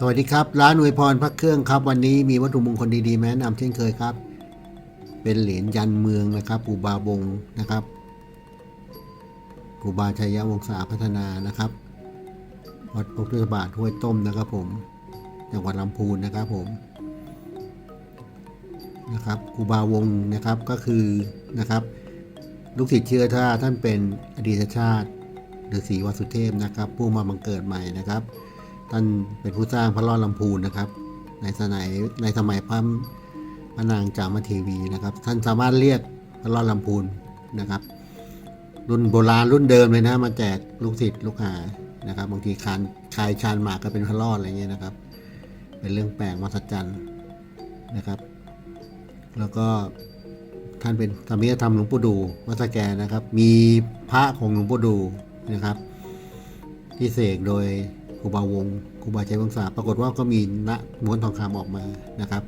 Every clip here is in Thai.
สวัสดีครับ ร้านอวยพรพระเครื่องครับ วันนี้มีวัตถุมงคลดีๆแนะนำเช่นเคยครับ เป็นเหรียญยันเมืองนะครับปูบาบงนะครับปูบาชัยยวงศาพัฒนานะครับวัดพระพุทธบาทห้วยต้มนะครับผมจังหวัดลำพูนนะครับผมนะครับครูบาวงนะครับก็คือนะครับ ลูกศิษย์เชื่อถ้าท่านเป็นอดีตชาติหรือศีวสุเทพนะครับ ผู้มาบังเกิดใหม่นะครับ ท่านเป็นผู้สร้างพระรอดลำพูนนะครับ ในสมัยในสมัยพระพระนางจามเทวีนะครับ ท่านสามารถเรียกพระรอดลำพูนนะครับ รุ่นโบราณรุ่นเดิมเลยนะมาแจกลูกศิษย์ลูกหานะครับบางทีคานคายชานหมากก็เป็นพระรอดอะไรเงี้ยนะครับ เป็นเรื่องแปลกมหัศจรรย์นะครับ แล้วก็ท่านเป็นธรรมิยธรรมหลวงปู่ดูวัดสแกนะครับ มีพระของหลวงปู่ดูนะครับ ที่เสกโดย ครูบาวงครูบาใจวงศาปรากฏว่าก็มีณม้วนทองคำออกมานะครับ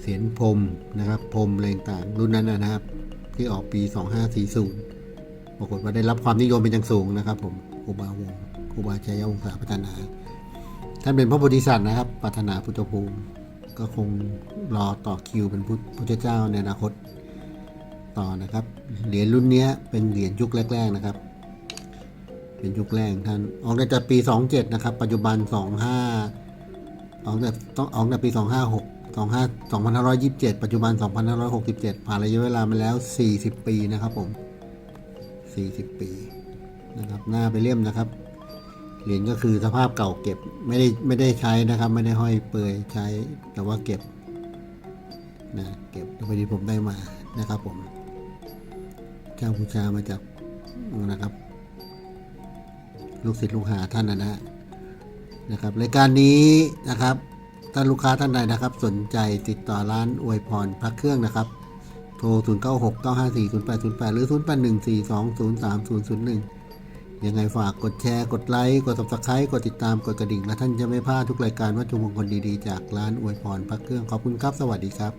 เสียนพรมนะครับพรมอะไรต่างรุ่นนั้นนะครับ ที่ออกปี 2540 ปรากฏว่าได้รับความนิยมเป็นอย่างสูงนะครับ ผมครูบาวงครูบาชัยวงศาพัฒนา ท่านเป็นพระโพธิสัตว์นะครับปรารถนาพุทธภูมิก็คงรอต่อคิวเป็นพุทธเจ้าในอนาคตต่อนะครับ เหรียญรุ่นนี้เป็นเหรียญยุคแรก ๆ นะครับ เป็นยุคแรกท่าน ออกแต่ปี 27 นะครับ ปัจจุบัน 25 ออกแต่ต้องออกแต่ปี 256 25 2527 ปัจจุบัน 2567 ผ่านระยะเวลามาแล้ว 40 ปีนะครับผม 40 ปีนะครับ หน้าไปเลี่ยมนะครับ เหรียญก็คือสภาพเก่าเก็บ ไม่ได้ไม่ได้ใช้นะครับ ไม่ได้ห้อยเปลือยใช้ แต่ว่าเก็บนะเก็บพอดีผมได้มานะครับผม เจ้าบูชามาจากนะครับ ลูกศิษย์ลูกหาท่านนะนะนะครับรายการนี้นะครับถ้านลูกค้าท่านใดนะครับ สนใจติดต่อร้านอวยพรพระเครื่องนะครับ โทร 0 9 6 9 5 4 0 8 0 8 หรือ 0 8 1 4 2 0 3 0 0 1 ยังไงฝากกดแชร์ กดไลค์ กด subscribe กดติดตาม กดกระดิ่ง และท่านจะไม่พลาดทุกรายการวัตถุมงคลดีๆ จากร้านอวยพรพระเครื่อง ขอบคุณครับ สวัสดีครับ